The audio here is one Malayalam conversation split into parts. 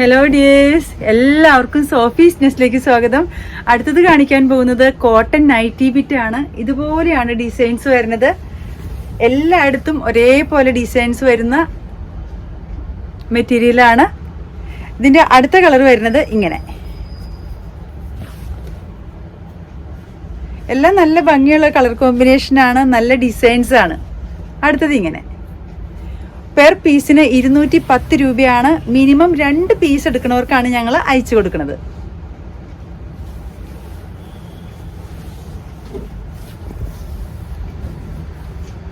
ഹലോ ഡിയേഴ്സ് എല്ലാവർക്കും സോഫീസ് നെസ്റ്റിലേക്ക് സ്വാഗതം. അടുത്തത് കാണിക്കാൻ പോകുന്നത് കോട്ടൺ നൈറ്റി ബിറ്റ് ആണ്. ഇതുപോലെയാണ് ഡിസൈൻസ് വരുന്നത്. എല്ലായിടത്തും ഒരേപോലെ ഡിസൈൻസ് വരുന്ന മെറ്റീരിയലാണ് ഇതിന്റെ അടുത്ത കളർ വരുന്നത് ഇങ്ങനെ. എല്ലാം നല്ല ഭംഗിയുള്ള കളർ കോമ്പിനേഷനാണ് നല്ല ഡിസൈൻസ് ആണ്. അടുത്തത് ഇങ്ങനെ. പെർ പീസിന് ഇരുന്നൂറ്റി പത്ത് രൂപയാണ് മിനിമം രണ്ട് പീസ് എടുക്കുന്നവർക്കാണ് ഞങ്ങൾ അയച്ചു കൊടുക്കുന്നത്.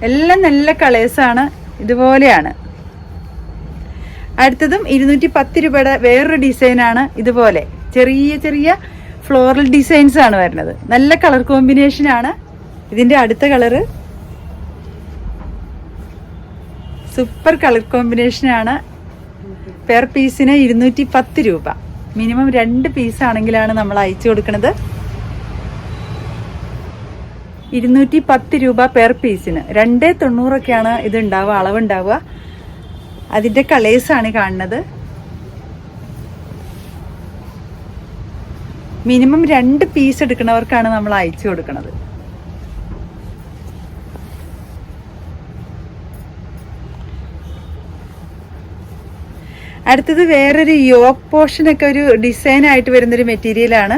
എല്ലാം നല്ല കളേഴ്സാണ് ഇതുപോലെയാണ്. അടുത്തതും ഇരുന്നൂറ്റി പത്ത് രൂപയുടെ വേറൊരു ഡിസൈനാണ് ഇതുപോലെ. ചെറിയ ചെറിയ ഫ്ലോറൽ ഡിസൈൻസ് ആണ് വരുന്നത്. നല്ല കളർ കോമ്പിനേഷൻ ആണ്. ഇതിന്റെ അടുത്ത കളറ് സൂപ്പർ കളർ കോമ്പിനേഷൻ ആണ് പെർ പീസിന് ഇരുന്നൂറ്റി പത്ത് രൂപ. മിനിമം രണ്ട് പീസ് ആണെങ്കിലാണ് നമ്മൾ അയച്ചു കൊടുക്കുന്നത്. ഇരുന്നൂറ്റി പത്ത് രൂപ പെർ പീസിന്. രണ്ടേ തൊണ്ണൂറൊക്കെയാണ് ഇത് ഉണ്ടാവുക അളവുണ്ടാവുക. അതിന്റെ കളേഴ്സ് ആണ് കാണുന്നത്. മിനിമം രണ്ട് പീസ് എടുക്കുന്നവർക്കാണ് നമ്മൾ അയച്ചു കൊടുക്കുന്നത്. അടുത്തത് വേറൊരു യോക്ക് പോർഷനൊക്കെ ഒരു ഡിസൈൻ ആയിട്ട് വരുന്നൊരു മെറ്റീരിയലാണ്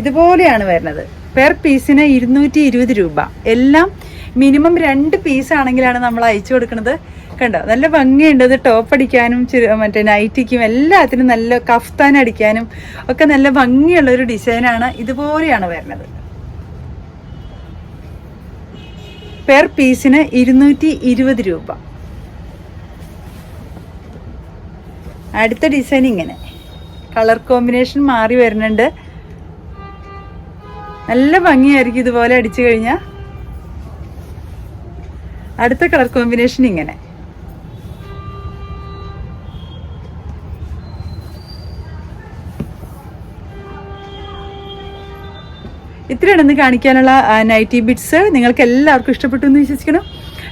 ഇതുപോലെയാണ് വരുന്നത്. പെർ പീസിന് ഇരുന്നൂറ്റി ഇരുപത് രൂപ. എല്ലാം മിനിമം രണ്ട് പീസ് ആണെങ്കിലാണ് നമ്മൾ അയച്ചു കൊടുക്കുന്നത്. കണ്ടോ? നല്ല ഭംഗിയുണ്ട്. അത് ടോപ്പ് അടിക്കാനും മറ്റേ നൈറ്റിക്കും എല്ലാത്തിനും നല്ല കഫ്താൻ അടിക്കാനും ഒക്കെ നല്ല ഭംഗിയുള്ള ഒരു ഡിസൈനാണ് ഇതുപോലെയാണ് വരുന്നത്. പെർ പീസിന് ഇരുന്നൂറ്റി ഇരുപത് രൂപ. അടുത്ത ഡിസൈൻ ഇങ്ങനെ. കളർ കോമ്പിനേഷൻ മാറി വരുന്നുണ്ട്. നല്ല ഭംഗിയായിരിക്കും ഇതുപോലെ അടിച്ചു കഴിഞ്ഞാൽ അടുത്ത കളർ കോമ്പിനേഷൻ ഇങ്ങനെ. ഇത്രയാണ് ഇന്ന് കാണിക്കാനുള്ള നൈറ്റി ബിറ്റ്സ് നിങ്ങൾക്ക് എല്ലാവർക്കും ഇഷ്ടപ്പെട്ടു എന്ന് വിശ്വസിക്കണം